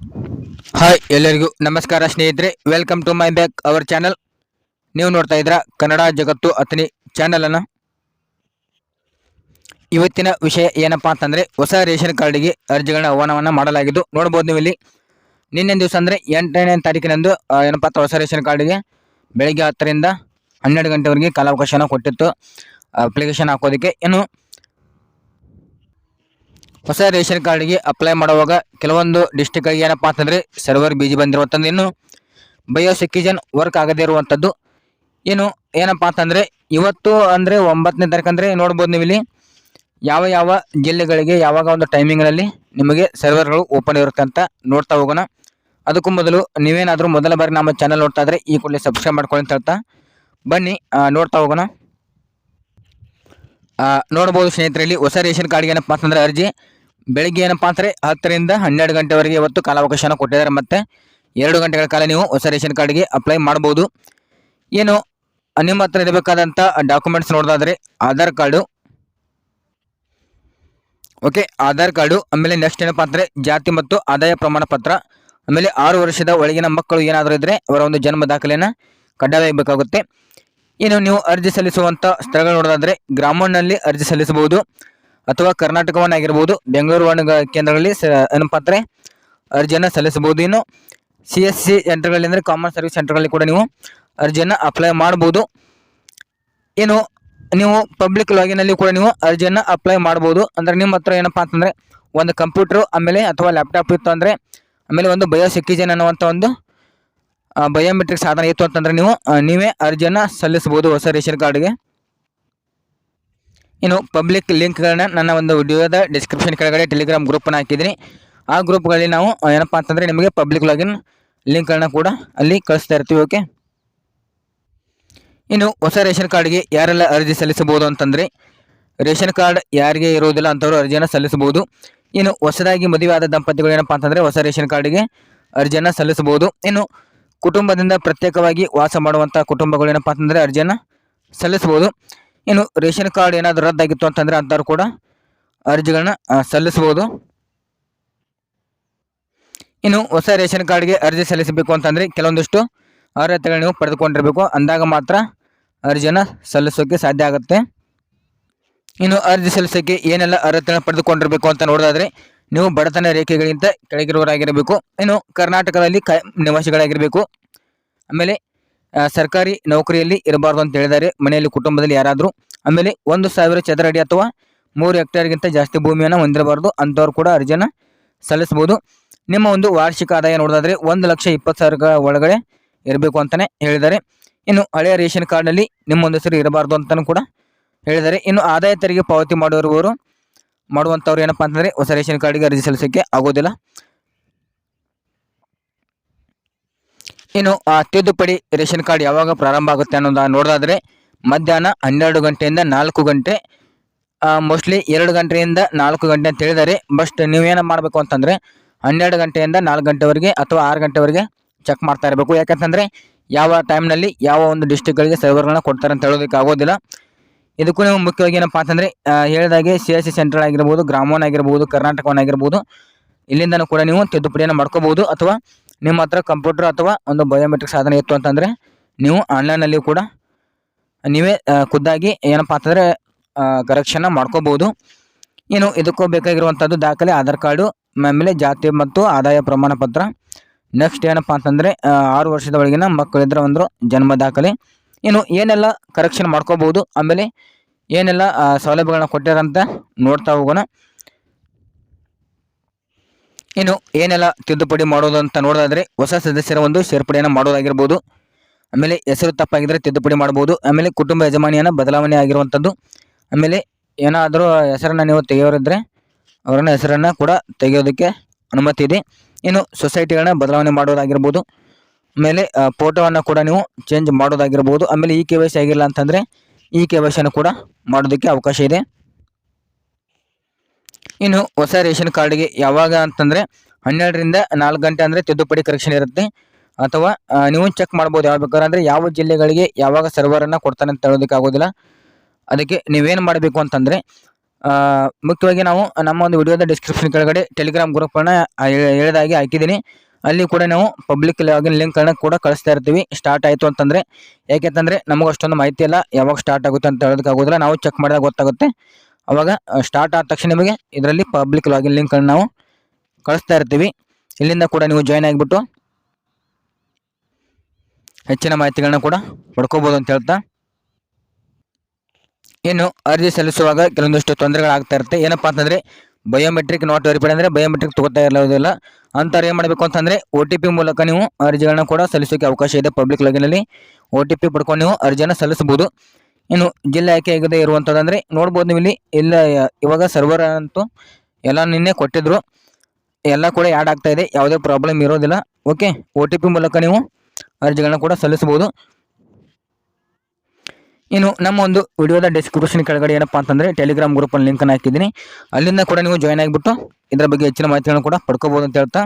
Hi ಎಲ್ಲರಿಗೂ ನಮಸ್ಕಾರ ಸ್ನೇಹಿತರೆ. Welcome to my back our channel ನೀವು ನೋಡ್ತಾ ಇದ್ರ ಕನ್ನಡ ಜಗತ್ತು ಅತನಿ ಚಾನಲನ್ನು ಇವತ್ತಿನ ವಿಷಯ ಏನಪ್ಪಾ ಅಂತಂದ್ರೆ, ಹೊಸ ರೇಷನ್ ಕಾರ್ಡಿಗೆ ಅರ್ಜಿಗಳನ್ನ ಆಹ್ವಾನವನ್ನು ಮಾಡಲಾಗಿದ್ದು, ನೋಡ್ಬೋದು ನೀವು ಇಲ್ಲಿ. ನಿನ್ನೆ ದಿವಸ ಅಂದರೆ ಎಂಟನೇ ತಾರೀಕಿನಂದು ಏನಪ್ಪ ಹೊಸ ರೇಷನ್ ಕಾರ್ಡಿಗೆ ಬೆಳಗ್ಗೆ ಹತ್ತರಿಂದ ಹನ್ನೆರಡು ಗಂಟೆವರೆಗೆ ಕಾಲಾವಕಾಶನ ಕೊಟ್ಟಿತ್ತು. ಅಪ್ಲಿಕೇಶನ್ ಹಾಕೋದಕ್ಕೆ ಇನ್ನು ಹೊಸ ರೇಷನ್ ಕಾರ್ಡ್ಗೆ ಅಪ್ಲೈ ಮಾಡುವಾಗ ಕೆಲವೊಂದು ಡಿಸ್ಟಿಕ್ಗಳಿಗೆ ಏನಪ್ಪಾ ಅಂತಂದ್ರೆ ಸರ್ವರ್ ಬಿಜಿ ಬಂದಿರುವಂಥದ್ದು ಇನ್ನು ಬಯೋ ಸಿಕ್ಕಿಜನ್ ವರ್ಕ್ ಆಗದೇ ಇರುವಂಥದ್ದು ಏನು ಏನಪ್ಪಾ ಅಂತಂದ್ರೆ ಇವತ್ತು ಅಂದ್ರೆ ಒಂಬತ್ತನೇ ತಾರೀಕು ಅಂದ್ರೆ ನೋಡ್ಬೋದು ನೀವು ಇಲ್ಲಿ ಯಾವ ಯಾವ ಜಿಲ್ಲೆಗಳಿಗೆ ಯಾವಾಗ ಒಂದು ಟೈಮಿಂಗ್ನಲ್ಲಿ ನಿಮಗೆ ಸರ್ವರ್ಗಳು ಓಪನ್ ಇರುತ್ತೆ ಅಂತ ನೋಡ್ತಾ ಹೋಗೋಣ. ಅದಕ್ಕೂ ಮೊದಲು ನೀವೇನಾದರೂ ಮೊದಲ ಬಾರಿ ನಮ್ಮ ಚಾನಲ್ ನೋಡ್ತಾ ಇದ್ರೆ ಈ ಕೂಡಲೇ ಸಬ್ಸ್ಕ್ರೈಬ್ ಮಾಡ್ಕೊಳ್ಳಿ ಅಂತ ಹೇಳ್ತಾ ಬನ್ನಿ ನೋಡ್ತಾ ಹೋಗೋಣ. ನೋಡ್ಬೋದು ಸ್ನೇಹಿತರಲ್ಲಿ ಹೊಸ ರೇಷನ್ ಕಾರ್ಡ್ಗೆ ಏನಪ್ಪಾ ಅಂತಂದ್ರೆ ಅರ್ಜಿ. ಬೆಳಿಗ್ಗೆ ಏನಪ್ಪ ಅಂದರೆ ಹತ್ತರಿಂದ ಹನ್ನೆರಡು ಗಂಟೆವರೆಗೆ ಇವತ್ತು ಕಾಲಾವಕಾಶನ ಕೊಟ್ಟಿದ್ದಾರೆ. ಮತ್ತು ಎರಡು ಗಂಟೆಗಳ ಕಾಲ ನೀವು ಹೊಸ ರೇಷನ್ ಕಾರ್ಡ್ಗೆ ಅಪ್ಲೈ ಮಾಡ್ಬೋದು ಏನು ನಿಮ್ಮ ಹತ್ರ ಇರಬೇಕಾದಂಥ ಡಾಕ್ಯುಮೆಂಟ್ಸ್ ನೋಡೋದಾದರೆ Aadhaar card. Okay Aadhaar card, ಆಮೇಲೆ ನೆಕ್ಸ್ಟ್ ಏನಪ್ಪ ಅಂದರೆ ಜಾತಿ ಮತ್ತು ಆದಾಯ ಪ್ರಮಾಣ ಪತ್ರ, ಆಮೇಲೆ ಆರು ವರ್ಷದ ಒಳಗಿನ ಮಕ್ಕಳು ಏನಾದರೂ ಇದ್ದರೆ ಅವರ ಒಂದು ಜನ್ಮ ದಾಖಲೆಯನ್ನು ಕಡ್ಡಾಯಬೇಕಾಗುತ್ತೆ ಏನು ನೀವು ಅರ್ಜಿ ಸಲ್ಲಿಸುವಂಥ ಸ್ಥಳಗಳು ನೋಡೋದಾದರೆ ಗ್ರಾಮನಲ್ಲಿ ಅರ್ಜಿ ಸಲ್ಲಿಸಬಹುದು. ಅಥವಾ ಕರ್ನಾಟಕವನ್ನಾಗಿರ್ಬೋದು ಬೆಂಗಳೂರು ವಾಣಿಜ್ಯ ಕೇಂದ್ರಗಳಲ್ಲಿ ಏನಪ್ಪಾ ಅರ್ಜಿಯನ್ನು ಸಲ್ಲಿಸಬಹುದು. ಇನ್ನು ಸಿ ಎಸ್ ಸಿ ಸೆಂಟರ್ಗಳಲ್ಲಿ ಅಂದರೆ ಕಾಮನ್ ಸರ್ವಿಸ್ ಸೆಂಟರ್ಗಳಲ್ಲಿ ಕೂಡ ನೀವು ಅರ್ಜಿಯನ್ನು ಅಪ್ಲೈ ಮಾಡ್ಬೋದು. ಏನು ನೀವು ಪಬ್ಲಿಕ್ ಲಾಗಿನಲ್ಲಿ ಕೂಡ ನೀವು ಅರ್ಜಿಯನ್ನು ಅಪ್ಲೈ ಮಾಡ್ಬೋದು. ಅಂದರೆ ನಿಮ್ಮ ಹತ್ರ ಏನಪ್ಪಾ ಅಂತಂದರೆ ಒಂದು ಕಂಪ್ಯೂಟ್ರು ಆಮೇಲೆ ಅಥವಾ ಲ್ಯಾಪ್ಟಾಪ್ ಇತ್ತು ಅಂದರೆ, ಆಮೇಲೆ ಒಂದು ಬಯೋ ಸಿಕ್ಕಿಜನ್ ಅನ್ನುವಂಥ ಒಂದು ಬಯೋಮೆಟ್ರಿಕ್ ಸಾಧನ ಇತ್ತು ಅಂತಂದರೆ ನೀವು ನೀವೇ ಅರ್ಜಿಯನ್ನು ಸಲ್ಲಿಸ್ಬೋದು ಹೊಸ ರೇಷನ್ ಕಾರ್ಡ್ಗೆ. ಇನ್ನು ಪಬ್ಲಿಕ್ ಲಿಂಕ್ಗಳನ್ನ ನನ್ನ ಒಂದು ವಿಡಿಯೋದ ಡಿಸ್ಕ್ರಿಪ್ಷನ್ ಕೆಳಗಡೆ ಟೆಲಿಗ್ರಾಮ್ ಗ್ರೂಪನ್ನು ಹಾಕಿದ್ದೀನಿ. ಆ ಗ್ರೂಪ್ಗಳಲ್ಲಿ ನಾವು ಏನಪ್ಪ ಅಂತಂದರೆ ನಿಮಗೆ ಪಬ್ಲಿಕ್ ಲಾಗಿನ್ ಲಿಂಕ್ಗಳನ್ನ ಕೂಡ ಅಲ್ಲಿ ಕಳಿಸ್ತಾ ಇರ್ತೀವಿ ಓಕೆ ಇನ್ನು ಹೊಸ ರೇಷನ್ ಕಾರ್ಡ್ಗೆ ಯಾರೆಲ್ಲ ಅರ್ಜಿ ಸಲ್ಲಿಸಬಹುದು ಅಂತಂದರೆ, ರೇಷನ್ ಕಾರ್ಡ್ ಯಾರಿಗೆ ಇರುವುದಿಲ್ಲ ಅಂಥವ್ರು ಅರ್ಜಿಯನ್ನು ಸಲ್ಲಿಸಬಹುದು. ಇನ್ನು ಹೊಸದಾಗಿ ಮದುವೆ ಆದ ದಂಪತಿಗಳು ಏನಪ್ಪಾ ಅಂತಂದರೆ ಹೊಸ ರೇಷನ್ ಕಾರ್ಡ್ಗೆ ಅರ್ಜಿಯನ್ನು ಸಲ್ಲಿಸಬಹುದು. ಇನ್ನು ಕುಟುಂಬದಿಂದ ಪ್ರತ್ಯೇಕವಾಗಿ ವಾಸ ಮಾಡುವಂಥ ಕುಟುಂಬಗಳು ಏನಪ್ಪಾ ಅಂತಂದರೆ ಅರ್ಜಿಯನ್ನು ಸಲ್ಲಿಸಬಹುದು. ಇನ್ನು ರೇಷನ್ ಕಾರ್ಡ್ ಏನಾದರೂ ರದ್ದಾಗಿತ್ತು ಅಂತಂದರೆ ಅಂಥವ್ರು ಕೂಡ ಅರ್ಜಿಗಳನ್ನ ಸಲ್ಲಿಸ್ಬೋದು ಇನ್ನು ಹೊಸ ರೇಷನ್ ಕಾರ್ಡ್ಗೆ ಅರ್ಜಿ ಸಲ್ಲಿಸಬೇಕು ಅಂತಂದರೆ ಕೆಲವೊಂದಿಷ್ಟು ಅರ್ಹತೆಗಳು ನೀವು ಪಡೆದುಕೊಂಡಿರಬೇಕು. ಅಂದಾಗ ಮಾತ್ರ ಅರ್ಜಿಯನ್ನು ಸಲ್ಲಿಸೋಕೆ ಸಾಧ್ಯ ಆಗುತ್ತೆ. ಇನ್ನು ಅರ್ಜಿ ಸಲ್ಲಿಸೋಕ್ಕೆ ಏನೆಲ್ಲ ಅರ್ಹತೆಗಳನ್ನು ಪಡೆದುಕೊಂಡಿರಬೇಕು ಅಂತ ನೋಡೋದಾದರೆ ನೀವು ಬಡತನ ರೇಖೆಗಳಿಗಿಂತ ಕೆಳಗಿರುವವರಾಗಿರಬೇಕು. ಇನ್ನು ಕರ್ನಾಟಕದಲ್ಲಿ ಕ, ನಿವಾಸಿಗಳಾಗಿರಬೇಕು. ಆಮೇಲೆ ಸರ್ಕಾರಿ ನೌಕರಿಯಲ್ಲಿ ಇರಬಾರ್ದು ಅಂತ ಹೇಳಿದ್ದಾರೆ. ಮನೆಯಲ್ಲಿ, ಕುಟುಂಬದಲ್ಲಿ ಯಾರಾದರೂ. ಆಮೇಲೆ ಒಂದು ಸಾವಿರ ಚದರ ಅಡಿ ಅಥವಾ ಮೂರು ಹೆಕ್ಟೇರ್ಗಿಂತ ಜಾಸ್ತಿ ಭೂಮಿಯನ್ನು ಹೊಂದಿರಬಾರ್ದು. ಅಂಥವ್ರು ಕೂಡ ಅರ್ಜಿಯನ್ನು ಸಲ್ಲಿಸ್ಬೋದು ನಿಮ್ಮ ಒಂದು ವಾರ್ಷಿಕ ಆದಾಯ ನೋಡೋದಾದರೆ ಒಂದು ಲಕ್ಷ ಇಪ್ಪತ್ತು ಸಾವಿರ ಒಳಗಡೆ ಇರಬೇಕು ಅಂತಲೇ ಹೇಳಿದ್ದಾರೆ. ಇನ್ನು ಹಳೆಯ ರೇಷನ್ ಕಾರ್ಡ್ನಲ್ಲಿ ನಿಮ್ಮ ಒಂದು ಹೆಸರು ಇರಬಾರ್ದು ಅಂತಲೂ ಕೂಡ ಹೇಳಿದ್ದಾರೆ. ಇನ್ನು ಆದಾಯ ತೆರಿಗೆ ಪಾವತಿ ಮಾಡುವವರು, ಮಾಡುವಂಥವ್ರು ಏನಪ್ಪಾ ಅಂತಂದರೆ ಹೊಸ ರೇಷನ್ ಕಾರ್ಡ್ಗೆ ಅರ್ಜಿ ಸಲ್ಲಿಸೋಕ್ಕೆ ಆಗೋದಿಲ್ಲ. ಇನ್ನು ತಿದ್ದುಪಡಿ ರೇಷನ್ ಕಾರ್ಡ್ ಯಾವಾಗ ಪ್ರಾರಂಭ ಆಗುತ್ತೆ ಅನ್ನೋದು ನೋಡೋದಾದರೆ, ಮಧ್ಯಾಹ್ನ ಹನ್ನೆರಡು ಗಂಟೆಯಿಂದ ನಾಲ್ಕು ಗಂಟೆ ಮೋಸ್ಟ್ಲಿ ಎರಡು ಗಂಟೆಯಿಂದ ನಾಲ್ಕು ಗಂಟೆ ಅಂತ ಹೇಳಿದ್ದಾರೆ. ಬಸ್ಟ್ ನೀವೇನು ಮಾಡಬೇಕು ಅಂತಂದರೆ, ಹನ್ನೆರಡು ಗಂಟೆಯಿಂದ ನಾಲ್ಕು ಗಂಟೆವರೆಗೆ ಅಥವಾ ಆರು ಗಂಟೆವರೆಗೆ ಚೆಕ್ ಮಾಡ್ತಾ ಇರಬೇಕು. ಯಾಕಂತಂದರೆ, ಯಾವ ಟೈಮ್ನಲ್ಲಿ ಯಾವ ಒಂದು ಡಿಸ್ಟಿಕ್ಗಳಿಗೆ ಸರ್ವರ್ಗಳನ್ನ ಕೊಡ್ತಾರೆ ಅಂತ ಹೇಳೋದಕ್ಕೆ ಆಗೋದಿಲ್ಲ. ಇದಕ್ಕೂ ನೀವು ಮುಖ್ಯವಾಗಿ ಏನಪ್ಪ ಅಂತಂದರೆ ಹೇಳಿದಾಗೆ ಸಿ ಎಸ್ ಸಿ ಸೆಂಟ್ರಲ್ ಆಗಿರ್ಬೋದು ಗ್ರಾಮವನ್ನಾಗಿರ್ಬೋದು ಆಗಿರ್ಬೋದು ಕರ್ನಾಟಕವನ್ ಆಗಿರ್ಬೋದು ಇಲ್ಲಿಂದನೂ ಕೂಡ ನೀವು ತಿದ್ದುಪಡಿಯನ್ನು ಮಾಡ್ಕೋಬೋದು ಅಥವಾ ನಿಮ್ಮ ಹತ್ರ ಕಂಪ್ಯೂಟರ್ ಅಥವಾ ಒಂದು ಬಯೋಮೆಟ್ರಿಕ್ ಸಾಧನ ಇತ್ತು ಅಂತಂದರೆ ನೀವು ಆನ್ಲೈನಲ್ಲಿಯೂ ಕೂಡ ನೀವೇ ಖುದ್ದಾಗಿ ಏನಪ್ಪಾ ಅಂತಂದರೆ ಕರೆಕ್ಷನ್ನ ಮಾಡ್ಕೋಬೋದು ಏನು ಇದಕ್ಕೂ ಬೇಕಾಗಿರುವಂಥದ್ದು ದಾಖಲೆ, ಆಧಾರ್ ಕಾರ್ಡು ಆಮೇಲೆ ಜಾತಿ ಮತ್ತು ಆದಾಯ ಪ್ರಮಾಣ ಪತ್ರ. ನೆಕ್ಸ್ಟ್ ಏನಪ್ಪಾ ಅಂತಂದರೆ ಆರು ವರ್ಷದ ಒಳಗಿನ ಮಕ್ಕಳಿದ್ರೆ ಒಂದು ಜನ್ಮ ದಾಖಲೆ. ಇನ್ನು ಏನೆಲ್ಲ ಕರೆಕ್ಷನ್ ಮಾಡ್ಕೋಬೋದು ಆಮೇಲೆ ಏನೆಲ್ಲ ಸೌಲಭ್ಯಗಳನ್ನ ಕೊಟ್ಟಾರಂತ ನೋಡ್ತಾ ಹೋಗೋಣ. ಇನ್ನು ಏನೆಲ್ಲ ತಿದ್ದುಪಡಿ ಮಾಡೋದು ಅಂತ ನೋಡೋದಾದ್ರೆ ಹೊಸ ಸದಸ್ಯರ ಒಂದು ಸೇರ್ಪಡೆಯನ್ನು ಮಾಡೋದಾಗಿರ್ಬೋದು. ಆಮೇಲೆ ಹೆಸರು ತಪ್ಪಾಗಿದ್ದರೆ ತಿದ್ದುಪಡಿ ಮಾಡ್ಬೋದು ಆಮೇಲೆ ಕುಟುಂಬ ಯಜಮಾನಿಯನ್ನು ಬದಲಾವಣೆ ಆಗಿರುವಂಥದ್ದು. ಆಮೇಲೆ ಏನಾದರೂ ಹೆಸರನ್ನು ನೀವು ತೆಗೆಯೋರಿದ್ದರೆ ಅವರನ್ನ ಹೆಸರನ್ನು ಕೂಡ ತೆಗೆಯೋದಕ್ಕೆ ಅನುಮತಿ ಇದೆ. ಇನ್ನು ಸೊಸೈಟಿಗಳನ್ನ ಬದಲಾವಣೆ ಮಾಡೋದಾಗಿರ್ಬೋದು. ಆಮೇಲೆ ಫೋಟೋವನ್ನು ಕೂಡ ನೀವು ಚೇಂಜ್ ಮಾಡೋದಾಗಿರ್ಬೋದು. ಆಮೇಲೆ ಈ ಕೆ ವೈ ಸಿ ಆಗಿಲ್ಲ ಅಂತಂದರೆ ಈ ಕೆ ವೈ ಕೂಡ ಮಾಡೋದಕ್ಕೆ ಅವಕಾಶ ಇದೆ. ಇನ್ನು ಹೊಸ ರೇಷನ್ ಕಾರ್ಡ್ಗೆ ಯಾವಾಗ ಅಂತಂದರೆ ಹನ್ನೆರಡರಿಂದ ನಾಲ್ಕು ಗಂಟೆ ಅಂದರೆ ತಿದ್ದುಪಡಿ ಕರೆಕ್ಷನ್ ಇರುತ್ತೆ. ಅಥವಾ ನೀವು ಚೆಕ್ ಮಾಡ್ಬೋದು ಯಾವ ಬೇಕಾದ್ರೆ. ಅಂದರೆ ಯಾವ ಜಿಲ್ಲೆಗಳಿಗೆ ಯಾವಾಗ ಸರ್ವರನ್ನು ಕೊಡ್ತಾನೆ ಅಂತ ಹೇಳೋದಕ್ಕೆ ಆಗೋದಿಲ್ಲ. ಅದಕ್ಕೆ ನೀವೇನು ಮಾಡಬೇಕು ಅಂತಂದರೆ ಮುಖ್ಯವಾಗಿ ನಾವು ನಮ್ಮ ಒಂದು ವಿಡಿಯೋದ ಡಿಸ್ಕ್ರಿಪ್ಷನ್ ಕೆಳಗಡೆ ಟೆಲಿಗ್ರಾಮ್ ಗ್ರೂಪನ್ನು ಹೇಳಿದಾಗೆ ಹಾಕಿದ್ದೀನಿ. ಅಲ್ಲಿ ಕೂಡ ನಾವು ಪಬ್ಲಿಕ್ ಲಾಗಿನ್ ಲಿಂಕನ್ನು ಕೂಡ ಕಳಿಸ್ತಾ ಇರ್ತೀವಿ. ಸ್ಟಾರ್ಟ್ ಆಯಿತು ಅಂತಂದರೆ ಯಾಕೆಂತಂದರೆ ನಮಗೆ ಅಷ್ಟೊಂದು ಮಾಹಿತಿ ಇಲ್ಲ ಯಾವಾಗ ಸ್ಟಾರ್ಟ್ ಆಗುತ್ತೆ ಅಂತ ಹೇಳೋದಕ್ಕಾಗೋದಿಲ್ಲ ನಾವು ಚೆಕ್ ಮಾಡಿದಾಗ ಗೊತ್ತಾಗುತ್ತೆ. ಅವಾಗ ಸ್ಟಾರ್ಟ್ ಆದ ತಕ್ಷಣ ನಿಮಗೆ ಇದರಲ್ಲಿ ಪಬ್ಲಿಕ್ ಲಾಗಿನ್ ಲಿಂಕನ್ನು ನಾವು ಕಳಿಸ್ತಾ ಇರ್ತೀವಿ. ಇಲ್ಲಿಂದ ಕೂಡ ನೀವು ಜಾಯ್ನ್ ಆಗಿಬಿಟ್ಟು ಹೆಚ್ಚಿನ ಮಾಹಿತಿಗಳನ್ನ ಕೂಡ ಪಡ್ಕೋಬೋದು ಅಂತ ಹೇಳ್ತಾ. ಇನ್ನು ಅರ್ಜಿ ಸಲ್ಲಿಸುವಾಗ ಕೆಲವೊಂದಿಷ್ಟು ತೊಂದರೆಗಳಾಗ್ತಾ ಇರುತ್ತೆ. ಏನಪ್ಪಾ ಅಂತಂದರೆ ಬಯೋಮೆಟ್ರಿಕ್ ನಾಟ್ ವೆರಿಫೈಡ್ ಅಂದರೆ ಬಯೋಮೆಟ್ರಿಕ್ ತಗೋತಾ ಇರೋದಿಲ್ಲ ಅಂಥವ್ರು ಏನು ಮಾಡಬೇಕು ಅಂತಂದರೆ ಒ ಟಿ ಪಿ ಮೂಲಕ ನೀವು ಅರ್ಜಿಗಳನ್ನ ಕೂಡ ಸಲ್ಲಿಸೋಕೆ ಅವಕಾಶ ಇದೆ ಪಬ್ಲಿಕ್ ಲಾಗಿನಲ್ಲಿ ಒ ಟಿ ಪಿ ಪಡ್ಕೊಂಡು ನೀವು ಅರ್ಜಿಯನ್ನು ಸಲ್ಲಿಸಬಹುದು. ಇನ್ನು ಜಿಲ್ಲೆ ಆಯ್ಕೆ ಆಗದೆ ಇರುವಂಥದ್ದಂದ್ರೆ ನೋಡ್ಬೋದು ನೀವು ಇಲ್ಲಿ, ಇಲ್ಲ, ಇವಾಗ ಸರ್ವರ್ ಅಂತೂ ಎಲ್ಲ ನಿನ್ನೆ ಕೊಟ್ಟಿದ್ರು. ಎಲ್ಲ ಕೂಡ ಆ್ಯಡ್ ಆಗ್ತಾ ಇದೆ, ಯಾವುದೇ ಪ್ರಾಬ್ಲಮ್ ಇರೋದಿಲ್ಲ. ಓಕೆ ಒ ಟಿ ಪಿ ಮೂಲಕ ನೀವು ಅರ್ಜಿಗಳನ್ನ ಕೂಡ ಸಲ್ಲಿಸಬಹುದು. ಇನ್ನು ನಮ್ಮ ಒಂದು ವಿಡಿಯೋದ ಡಿಸ್ಕ್ರಿಪ್ಷನ್ ಕೆಳಗಡೆ ಏನಪ್ಪಾ ಅಂತಂದ್ರೆ ಟೆಲಿಗ್ರಾಮ್ ಗ್ರೂಪ್ ಅಲ್ಲಿ ಲಿಂಕ್ ಅನ್ನು ಹಾಕಿದ್ದೀನಿ. ಅಲ್ಲಿಂದ ಕೂಡ ನೀವು ಜಾಯ್ನ್ ಆಗಿಬಿಟ್ಟು ಇದರ ಬಗ್ಗೆ ಹೆಚ್ಚಿನ ಮಾಹಿತಿಗಳನ್ನು ಕೂಡ ಪಡ್ಕೋಬಹುದು ಅಂತ ಹೇಳ್ತಾ.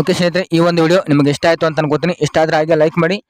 ಓಕೆ ಸ್ನೇಹಿತರೆ, ಈ ಒಂದು ವಿಡಿಯೋ ನಿಮಗೆ ಇಷ್ಟ ಆಯಿತು ಅಂತ ಅನ್ಕೋತೀನಿ. ಇಷ್ಟ ಆದರೆ ಹಾಗೆ ಲೈಕ್ ಮಾಡಿ.